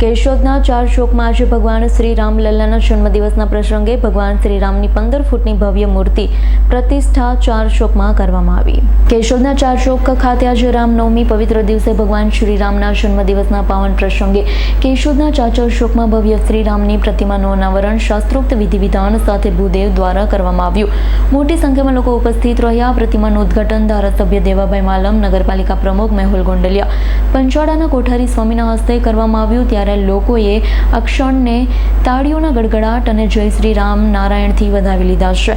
કેશોદના ચાર ચોકમાં આજે ભગવાન શ્રી રામલલ્લાના જન્મદિવસના પ્રસંગે ભગવાન શ્રી રામની પંદર ફૂટની ભવ્ય મૂર્તિ પ્રતિષ્ઠા ચાર ચોકમાં કરવામાં આવી. કેશોદના ચાર ચોક ખાતે આજે રામનવમી પવિત્ર દિવસે ભગવાન શ્રી રામના જન્મદિવસના પાવન પ્રસંગે કેશોદના ચાચર ચોકમાં ભવ્ય શ્રી રામની પ્રતિમાનું અનાવરણ શાસ્ત્રોક્ત વિધિ વિધાન સાથે ભૂદેવ દ્વારા કરવામાં આવ્યું. મોટી સંખ્યામાં લોકો ઉપસ્થિત રહ્યા. પ્રતિમાનું ઉદ્ઘાટન ધારાસભ્ય દેવાભાઈ માલમ, નગરપાલિકા પ્રમુખ મેહુલ ગોંડલિયા પંચાળાના કોઠારી સ્વામીના હસ્તે કરવામાં આવ્યું ત્યારે લોકોએ આ ક્ષણને તાળીઓના ગડગડાટ અને જય શ્રી રામ નારાયણથી વધાવી લીધા છે.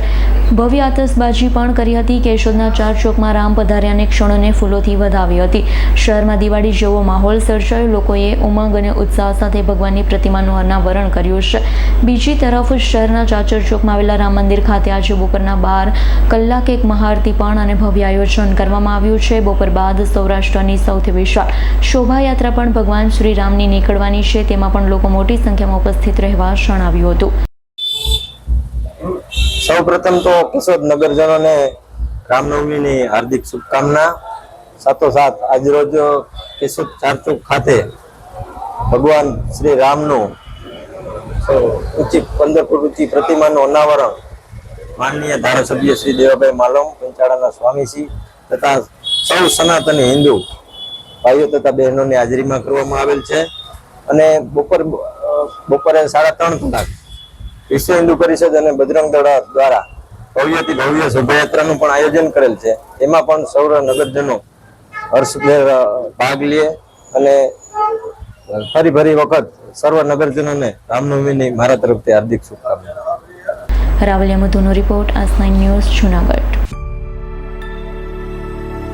ભવ્ય આતશબાજી પણ કરી હતી. કેશોદના ચાર ચોકમાં રામ પધાર્યાને ક્ષણોને ફૂલોથી વધાવી હતી. શહેરમાં દિવાળી જેવો માહોલ સર્જાયો. લોકોએ ઉમંગ અને ઉત્સાહ સાથે ભગવાનની પ્રતિમાનું અનાવરણ કર્યું છે. બીજી તરફ શહેરના ચાચર ચોકમાં આવેલા રામ મંદિર ખાતે આજે બપોરના બાર કલાકે એક મહાઆરતી પણ અને ભવ્ય આયોજન કરવામાં આવ્યું છે. બપોર બાદ સૌરાષ્ટ્રની સૌથી વિશાળ શોભાયાત્રા પણ ભગવાન શ્રી રામની નીકળવાની છે. તેમાં પણ લોકો મોટી સંખ્યામાં ઉપસ્થિત રહેવા જણાવ્યું હતું. સૌ પ્રથમ તો કસોદ નગરજનોને રામનવમીની હાર્દિક શુભકામના. સાથોસાથ આજરોજ કેશોદ ચારચોક ખાતે ભગવાન શ્રી રામનું ઊંચી પંદર ફૂટ ઊંચી પ્રતિમાનું અનાવરણ માનનીય ધારાસભ્ય શ્રી દેવાભાઈ માલમ, પંચાળાના સ્વામીશ્રી તથા સૌ સનાતની હિન્દુ ભાઈઓ તથા બહેનોની હાજરીમાં કરવામાં આવેલ છે. અને બપોર બપોરે સાડા ત્રણ કલાક વિશ્વ હિન્દુ પરિષદ અને બજરંગ દળ દ્વારા ભવ્યથી ભવ્ય શોભાયાત્રાનું પણ આયોજન કરેલ છે. એમાં પણ સૌર નગરજનો હર્ષભેર ભાગ લે અને ફરી ફરી વખત સર્વ નગરજનોને રામનવમીની મારા તરફથી હાર્દિક શુભકામના રાવલિયા મધુનો રિપોર્ટ આસ નાઇન ન્યૂઝ જુનાગઢ.